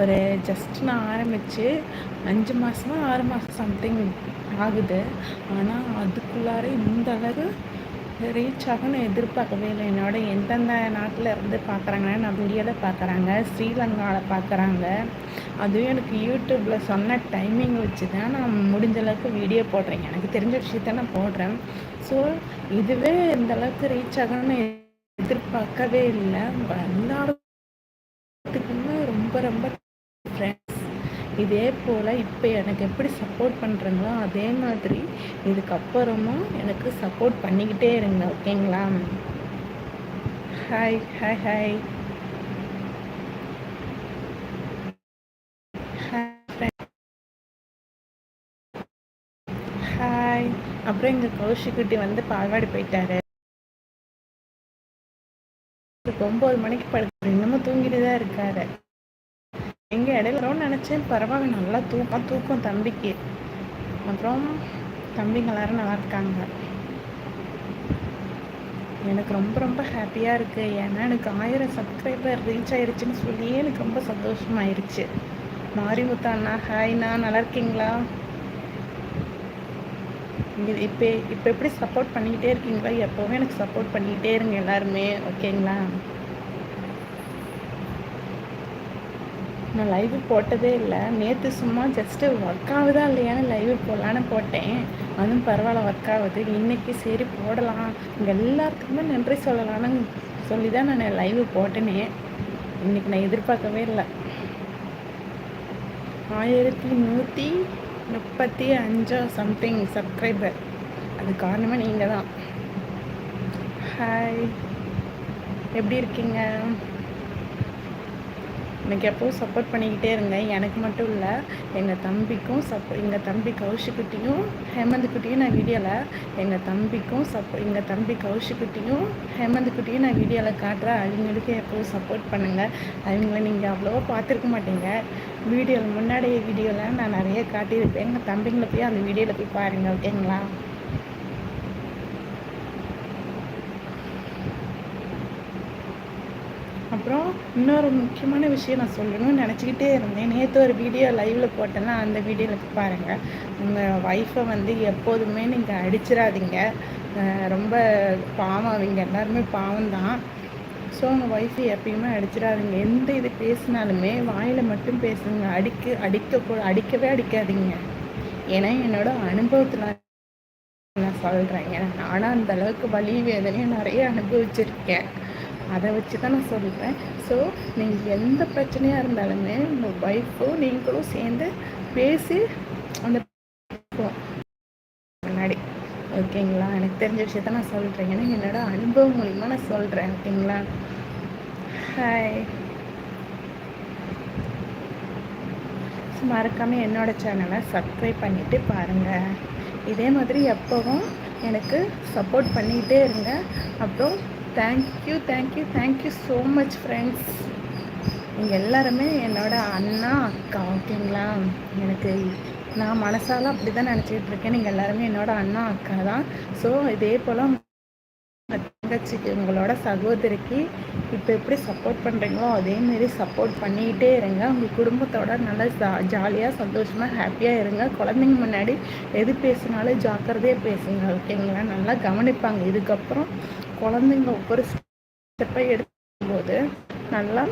ஒரு ஜஸ்ட் நான் ஆரம்பித்து அஞ்சு மாதமா ஆறு மாதம் சம்திங் ஆகுது. ஆனால் அதுக்குள்ளார இந்த அளவு ரீச் ஆகணும்னு எதிர்பார்க்கவே இல்லை. என்னோட எந்தெந்த நாட்டில் இருந்து பார்க்குறாங்கன்னா நான் வீடியோவில் பார்க்குறாங்க ஸ்ரீலங்காவில் பார்க்குறாங்க அதுவும் எனக்கு யூடியூப்பில் சொன்ன டைமிங் வச்சு தான் நான் முடிஞ்ச அளவுக்கு வீடியோ போடுறேன். எனக்கு தெரிஞ்ச விஷயத்த நான் போடுறேன். ஸோ இதுவே இந்த அளவுக்கு ரீச் ஆகணும்னு எதிர்பார்க்கவே இல்லை. எல்லாருக்குமே ரொம்ப ரொம்ப ஃப்ரெண்ட்ஸ் இதே போல் இப்போ எனக்கு எப்படி சப்போர்ட் பண்ணுறீங்களோ அதே மாதிரி இதுக்கப்புறமும் எனக்கு சப்போர்ட் பண்ணிக்கிட்டே இருங்க ஓகேங்களா? ஹாய் ஹாய் ஹாய் ஹாய் அப்புறம் எங்கள் கௌஷிக்குட்டி வந்து பால்வாடி போயிட்டாரு. ஒம்பது மணிக்கு படுத்து இன்னமும் தூங்கிட்டு தான் இருக்காரு. எங்கே இடையில நினச்சேன். பரவாயில்ல நல்லா தூக்கம் தூக்கம் தம்பிக்கு. அப்புறம் தம்பிங்க எல்லாரும் நல்லா இருக்காங்க. எனக்கு ரொம்ப ரொம்ப ஹாப்பியாக இருக்குது ஏன்னா எனக்கு ஆயிரம் சப்ஸ்கிரைபர் ரீச் ஆயிடுச்சுன்னு சொல்லியே எனக்கு ரொம்ப சந்தோஷமாயிருச்சு. மாரிமுத்தா அண்ணா ஹாய்ண்ணா நல்லா இருக்கீங்களா? இப்போ இப்போ எப்படி சப்போர்ட் பண்ணிக்கிட்டே இருக்கீங்களா? எப்போவுமே எனக்கு சப்போர்ட் பண்ணிக்கிட்டே இருங்க எல்லாருமே. ஓகேங்களா நான் லைவ் போட்டதே இல்லை. நேற்று சும்மா ஜஸ்ட்டு ஒர்க் ஆகுதா இல்லையான்னு லைவ் போடலான்னு போட்டேன். அதுவும் பரவாயில்ல ஒர்க் ஆகுது. இன்றைக்கி சரி போடலாம். இங்கே எல்லாத்துக்குமே நன்றி சொல்லலான்னு சொல்லி தான் நான் லைவ் போட்டேனே. இன்றைக்கி நான் எதிர்பார்க்கவே இல்லை. ஆயிரத்தி நூற்றி முப்பத்தி அஞ்சோ சம்திங் சப்ஸ்கிரைபர் அது காரணமே நீங்கள் தான் ஹாய் எப்படி இருக்கீங்க? எனக்கு எப்போவும் சப்போர்ட் பண்ணிக்கிட்டே இருங்க எனக்கு மட்டும் இல்லை எங்கள் தம்பிக்கும் சப்போ எங்கள் தம்பி கௌஷிக்குட்டியும் ஹேமந்த் குட்டியும் நான் வீடியோவில் எங்கள் தம்பிக்கும் சப்போ எங்கள் தம்பி கௌஷிக்குட்டியும் ஹேமந்த் குட்டியும் நான் வீடியோவில் காட்டுறேன். அவங்களுக்கு எப்போவும் சப்போர்ட் பண்ணுங்கள் அவங்கள நீங்கள் அவ்வளோவா பார்த்துருக்க மாட்டீங்க. வீடியோவில் முன்னாடியே வீடியோவில் நான் நிறைய காட்டியிருப்பேன். எங்கள் தம்பிங்களை போய் அந்த வீடியோவில் போய் பாருங்கள் ஓகேங்களா அப்புறம் இன்னொரு முக்கியமான விஷயம் நான் சொல்லணும்னு நினச்சிக்கிட்டே இருந்தேன். நேற்று ஒரு வீடியோ லைவில் போட்டேன்னா அந்த வீடியோவில் பாருங்கள் உங்கள் ஒய்ஃபை வந்து எப்போதுமே நீங்கள் அடிச்சிடாதீங்க. ரொம்ப பாவம் அவங்க எல்லாருமே பாவம் தான் ஸோ உங்கள் ஒய்ஃபை எப்பயுமே அடிச்சிடாதீங்க. எந்த இது பேசினாலுமே வாயில் மட்டும் பேசுங்க. அடிக்க அடிக்க அடிக்கவே அடிக்காதீங்க. ஏன்னா என்னோடய அனுபவத்தில் நான் சொல்கிறேன் ஏன்னா நானும் அந்த அளவுக்கு வலி வேதனையும் நிறைய அனுபவிச்சிருக்கேன். அதை வச்சு தான் நான் சொல்கிறேன் ஸோ நீங்கள் எந்த பிரச்சனையாக இருந்தாலுமே உங்கள் ஒய்ஃபும் நீங்களும் சேர்ந்து பேசி அந்த முன்னாடி. ஓகேங்களா எனக்கு தெரிஞ்ச விஷயத்த நான் சொல்கிறேன் ஏன்னா என்னோட அனுபவம் மூலிமா நான் சொல்கிறேன் ஓகேங்களா ஹாய் மறக்காமல் என்னோட சேனலை சப்ஸ்கிரைப் பண்ணிவிட்டு பாருங்கள் இதே மாதிரி எப்போவும் எனக்கு சப்போர்ட் பண்ணிக்கிட்டே இருங்க. அப்புறம் thank you thank you thank you so much friends நீங்கள் எல்லாருமே என்னோட அண்ணா அக்கா ஓகேங்களா? எனக்கு நான் மனசால அப்படி தான் நினச்சிக்கிட்டு இருக்கேன். நீங்கள் எல்லாருமே என்னோட அண்ணா அக்கா தான். ஸோ இதே போல் தங்கச்சிக்கு உங்களோட சகோதரிக்கு இப்போ எப்படி சப்போர்ட் பண்ணுறீங்களோ அதேமாரி சப்போர்ட் பண்ணிக்கிட்டே இருங்க. உங்கள் குடும்பத்தோட நல்லா ஜா ஜாலியாக சந்தோஷமாக ஹாப்பியாக இருங்க. குழந்தைங்க முன்னாடி எது பேசினாலும் ஜாக்கிரதையாக பேசுங்க ஓகேங்களா நல்லா கவனிப்பாங்க. இதுக்கப்புறம் குழந்தைங்க ஒவ்வொரு ஸ்டெப்பை எடுக்கும்போது நல்லா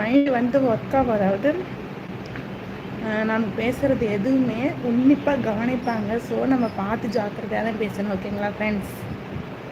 மைண்ட் வந்து ஒர்க் ஆகும் அதாவது நம்ம பேசுகிறது எதுவுமே உன்னிப்பாக கவனிப்பாங்க. ஸோ நம்ம பார்த்து ஜாக்கிரதையாக தான் பேசணும் ஓகேங்களா ஃப்ரெண்ட்ஸ்